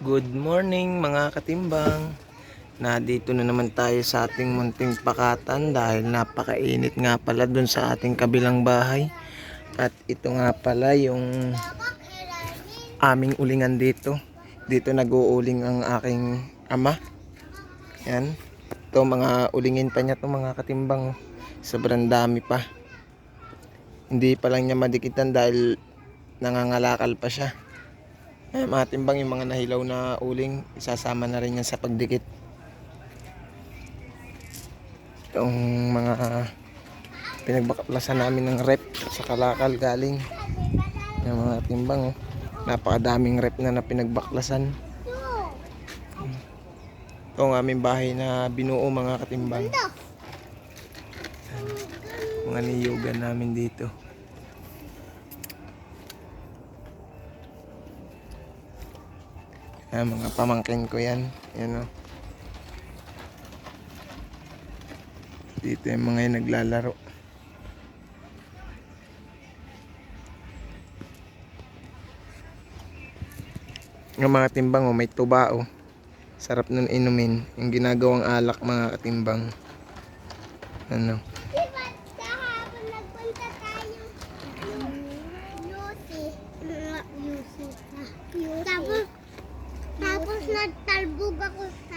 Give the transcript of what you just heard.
Good morning mga katimbang. Nandito na naman tayo sa ating munting pakatan dahil napakainit nga pala dun sa ating kabilang bahay. At ito nga pala yung aming ulingan dito. Dito nag-uuling ang aking ama. Yan. Ito mga ulingin pa niya to mga katimbang. Sobrang dami pa. Hindi pa lang niya madikitan dahil nangangalakal pa siya. Eh, mga timbang yung mga nahilaw na uling, isasama na rin yan sa pagdikit. Itong mga pinagbaklasan namin ng rep sa kalakal galing. Yung mga timbang, oh. napakadaming rep na na pinagbaklasan. Ito ang aming bahay na binuo mga katimbang. Mga niyugan namin dito. Ah, mga pamangkin ko yan. Yan o. Dito yung mga yung naglalaro. Yung mga timbang o, may tuba o. Sarap nun inumin. Yung ginagawang alak mga katimbang. Ano. na talbog ako.